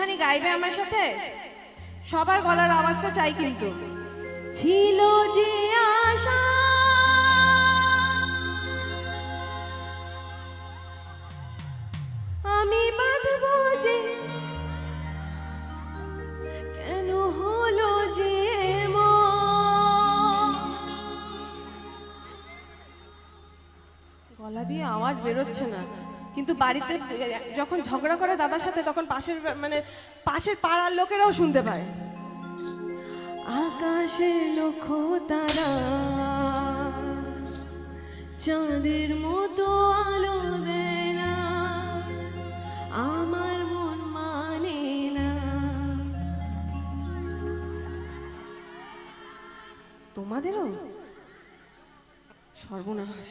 একটুখানি গাইবে আমার সাথে? সবার গলার আওয়াজটা চাই কিন্তু। ছিল যে আশা, আমি বাঁধব যে কেন হলো যে? গলা দিয়ে আওয়াজ বেরোচ্ছে না। কিন্তু বাড়িতে যখন ঝগড়া করে দাদার সাথে, তখন পাশের মানে পাশের পাড়ার লোকেরাও শুনতে পায়। আকাশের লক্ষ তারা চাঁদের মতো আলো দেয় না, আমার মন মানে না। তোমাদেরও? সর্বনাশ।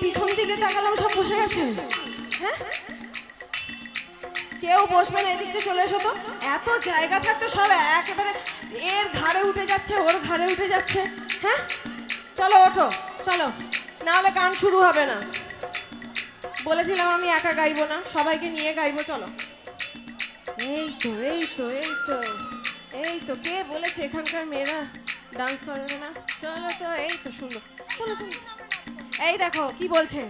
পিছন দিকে তাকালাম, সব বসে গেছে। হ্যাঁ? কেউ বসবে না, এদিকে চলে এসো তো। এত জায়গা থাকতো সব একেবারে এর ঘাড়ে উঠে যাচ্ছে, ওর ঘাড়ে উঠে যাচ্ছে। হ্যাঁ? চলো, ওঠো, চলো। না হলে গান শুরু হবে না। বলেছিলাম আমি একা গাইবো না, সবাইকে নিয়ে গাইবো, চলো। এই তো এই তো এই তো এই তো, কে বলেছে এখানকার মেয়েরা ডান্স করবে না? চলো তো, এই তো, সুন্দর। চলো চলো। এই দেখো কি বলছে?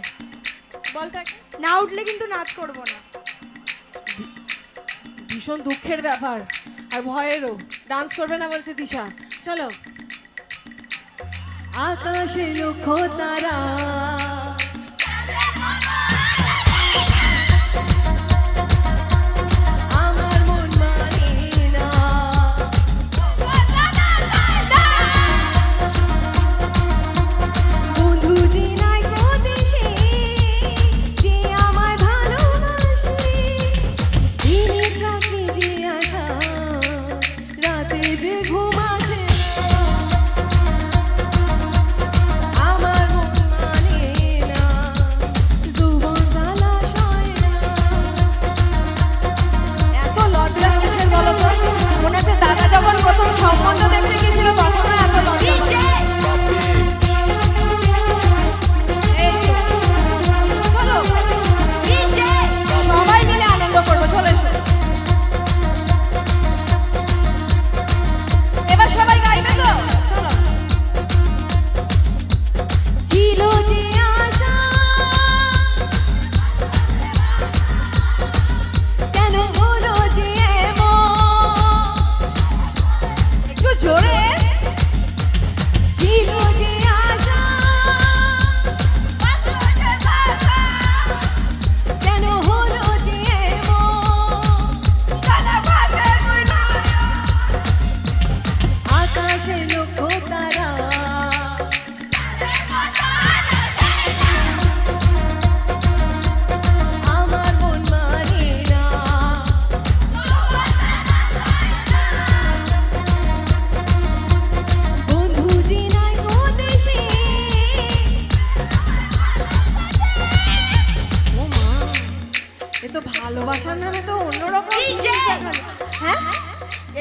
না উঠলে কিন্তু নাচ করব না। ভীষণ দুঃখের ব্যাপার আর ভয়েরও। ডান্স করবে না বলছে দিশা। চলো। আকাশে লক্ষ্য তারা। ঘুম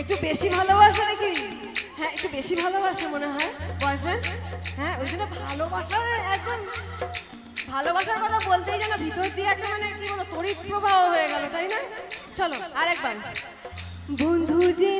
একটু বেশি ভালোবাসা নাকি? হ্যাঁ একটু বেশি ভালোবাসা মনে হয় বয়ফ্রেন্ড হ্যাঁ ওই জন্য ভালোবাসা একদম, ভালোবাসার কথা বলতেই যেন ভিতর দিয়ে একটা মানে কি বলো তড়িৎ প্রবাহ হয়ে গেল, তাই না? চলো, আরেকবার। বন্ধু যে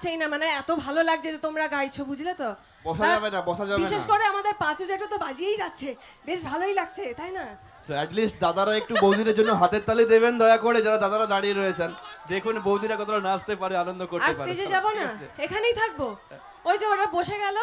থামাচ্ছেই না মানে এত ভালো লাগছে যে তোমরা গাইছো বুঝলে তো? বসা যাবে না, বসা যাবে বিশেষ করে আমাদের পাঁচু জেঠু তো বাজিয়েই যাচ্ছে বেশ ভালোই লাগছে তাই না? তো অ্যাটলিস্ট দাদারা একটু বৌদিদের জন্য হাতের তালি দেবেন দয়া করে যারা দাদারা দাঁড়িয়ে রয়েছেন। দেখুন বৌদিরা কতটা নাচতে পারে আনন্দ আর করতে পারে স্টেজে যাব না এখানেই থাকব। ওই যে ওরা বসে গেল।